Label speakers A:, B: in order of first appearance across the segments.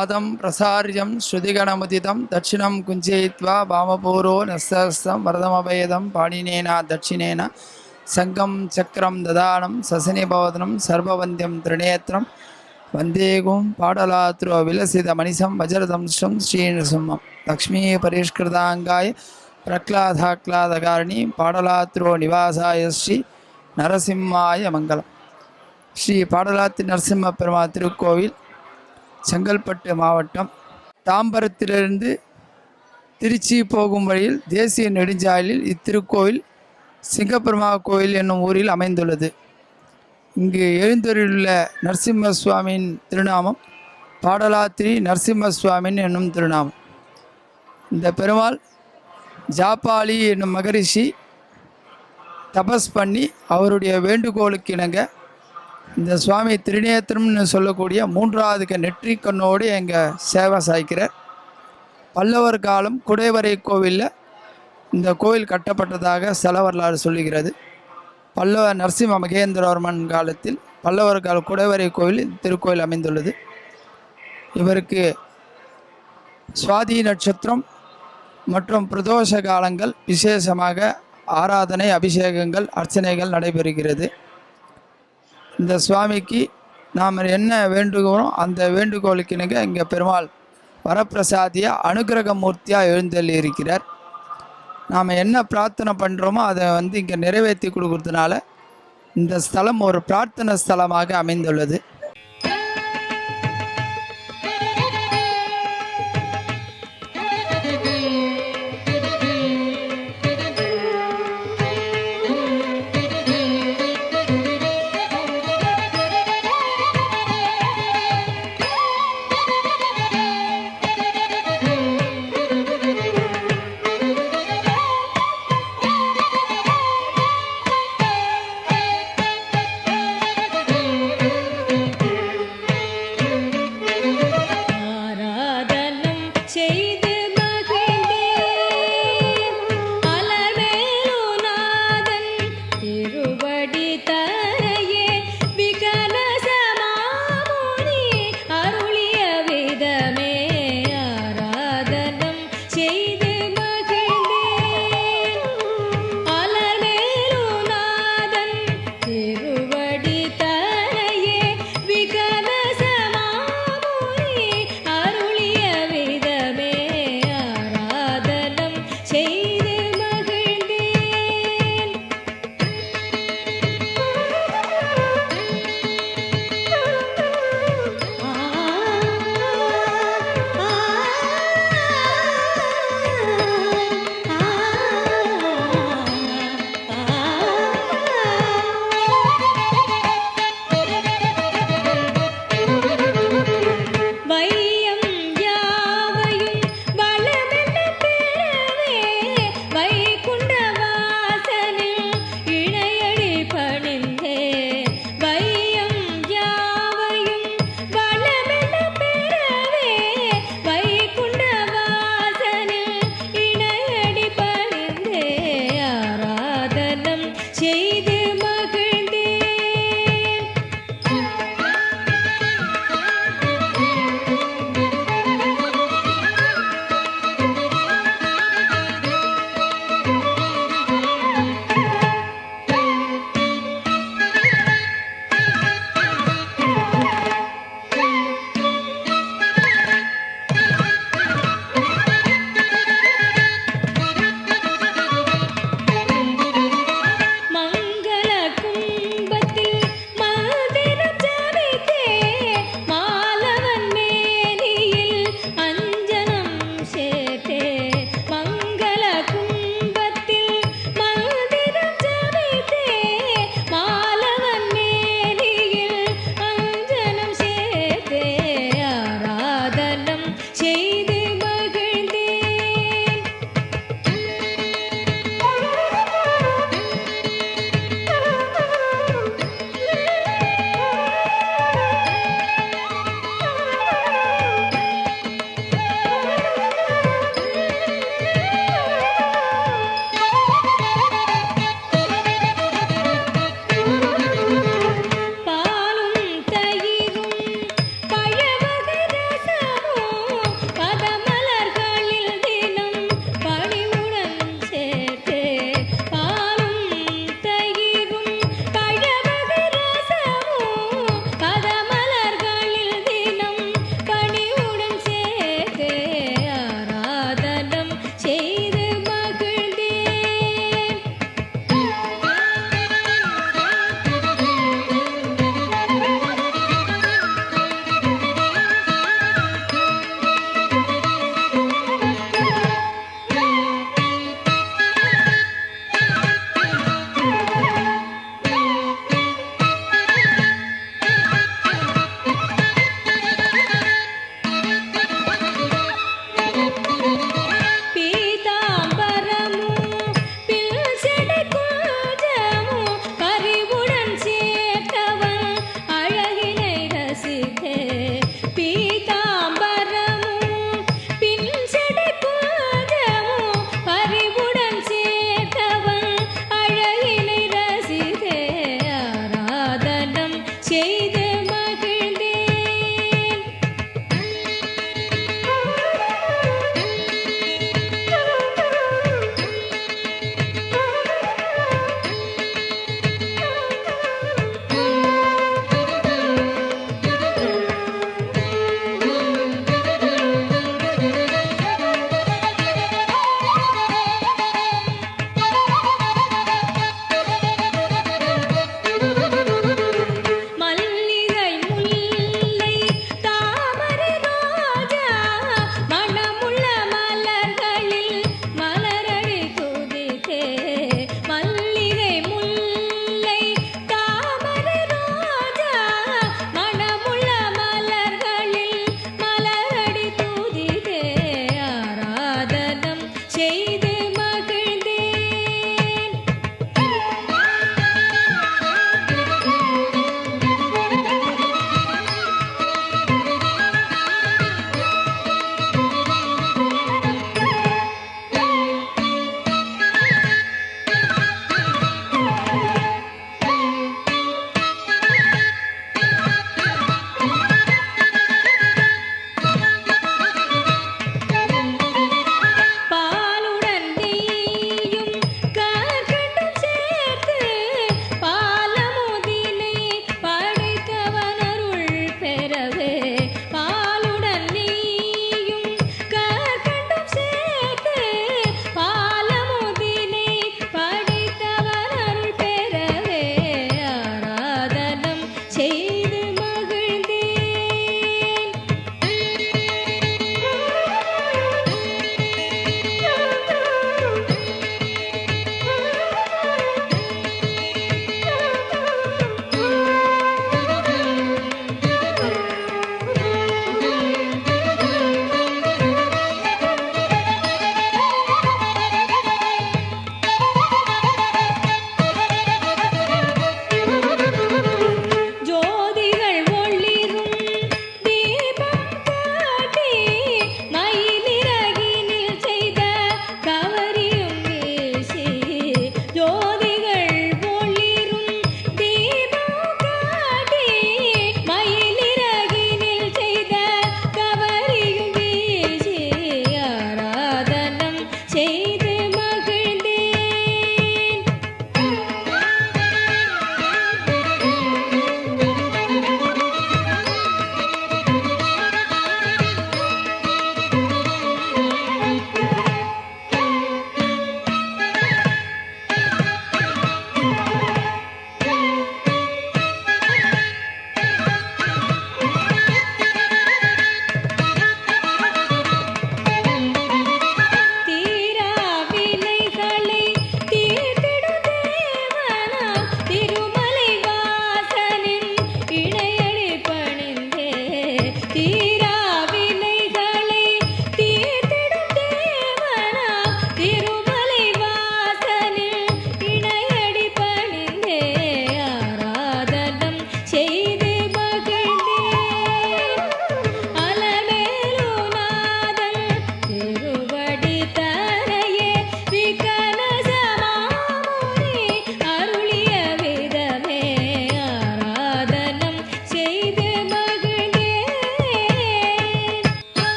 A: பாதம் பிரசாரியம் ஸ்ருதிகணமுதிதம் தட்சிணம் குஞ்சயித்வா வாமபூரோ நஸ்தஸ்தம் வரதமபேதம் பாணினேனா தட்சிணேன சங்கம் சக்கரம் ததானம் சசனி பவதனம் சர்வவந்தியம் திரிநேத்திரம் வந்தேகும் பாடலாத்ரோ விலசித மணிசம் வஜரதம்சம் ஸ்ரீநரசிம்மம். லக்ஷ்மீ பரிஷ்கிருதாங்காய பிரக்லாதாக்லாதகாரிணி பாடலாத்ரோ நிவாசாய ஸ்ரீ நரசிம்மாய மங்களம். ஸ்ரீ பாடலாத்தி நரசிம்ம பெருமா திருக்கோவில் செங்கல்பட்டு மாவட்டம் தாம்பரத்திலிருந்து திருச்சி போகும் வழியில் தேசிய நெடுஞ்சாலையில் இத்திருக்கோவில் சிங்கப்பெருமா கோயில் என்னும் ஊரில் அமைந்துள்ளது. இங்கு எழுந்தருளுள்ள நரசிம்ம சுவாமியின் திருநாமம் பாடலாத்திரி நரசிம்ம சுவாமின் என்னும் திருநாமம். இந்த பெருமாள் ஜாப்பாலி என்னும் மகரிஷி தபஸ் பண்ணி அவருடைய வேண்டுகோளுக்கு இணங்க இந்த சுவாமி திருநேத்திரம்னு சொல்லக்கூடிய மூன்றாவது நெற்றி கண்ணோடு எங்கள் சேவை சாய்க்கிறார். பல்லவர் காலம் குடைவரை கோவிலில் இந்த கோவில் கட்டப்பட்டதாக ஸ்தல வரலாறு சொல்லுகிறது. பல்லவ நரசிம்ம மகேந்திரவர்மன் காலத்தில் பல்லவர் கால குடைவரை கோவில் திருக்கோயில் அமைந்துள்ளது. இவருக்கு சுவாதி நட்சத்திரம் மற்றும் பிரதோஷ காலங்கள் விசேஷமாக ஆராதனை அபிஷேகங்கள் அர்ச்சனைகள் நடைபெறுகிறது. இந்த சுவாமிக்கு நாம் என்ன வேண்டுகிறோம் அந்த வேண்டுகோளுக்கு இங்கே பெருமாள் வரப்பிரசாதிய அனுகிரக மூர்த்தியாக எழுந்தள்ளி இருக்கிறார். நாம் என்ன பிரார்த்தனை பண்ணுறோமோ அதை வந்து இங்கே நிறைவேற்றி கொடுக்கறதுனால இந்த ஸ்தலம் ஒரு பிரார்த்தனை ஸ்தலமாக அமைந்துள்ளது. baby.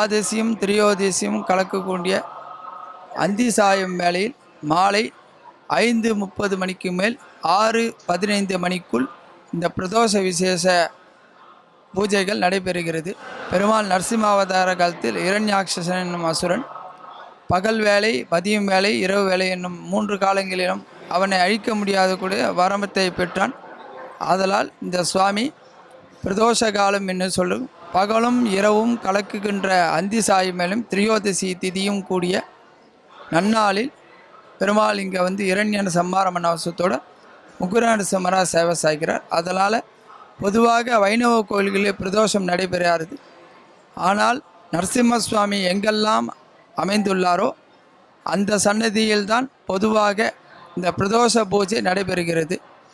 A: துவாதசியும் திரியோதசியும் கலக்கக்கூடிய அந்தி சாயம் வேளையில் மாலை ஐந்து முப்பது மணிக்கு மேல் ஆறு பதினைந்து மணிக்குள் இந்த பிரதோஷ விசேஷ பூஜைகள் நடைபெறுகிறது. பெருமாள் நரசிம்மாவதார காலத்தில் இரண்யாட்சசன் என்னும் அசுரன் பகல் வேலை மதியம் வேலை இரவு வேலை என்னும் மூன்று காலங்களிலும் அவனை அழிக்க முடியாத கூட வரமத்தை பெற்றான். ஆதலால் இந்த சுவாமி பிரதோஷ காலம் என்று சொல்லும் பகலும் இரவும் கலக்குகின்ற அந்தி சாய் மேலும் திரியோதசி திதியும் கூடிய நன்னாளில் பெருமாள் இங்கே வந்து இரண்யன சம்மார மனவசத்தோட முகுரான சமரா சேவை சாய்கிறார். அதனால் பொதுவாக வைணவ கோயில்களில் பிரதோஷம் நடைபெறாது. ஆனால் நரசிம்ம சுவாமி எங்கெல்லாம் அமைந்துள்ளாரோ அந்த சன்னதியில்தான் பொதுவாக இந்த பிரதோஷ பூஜை நடைபெறுகிறது.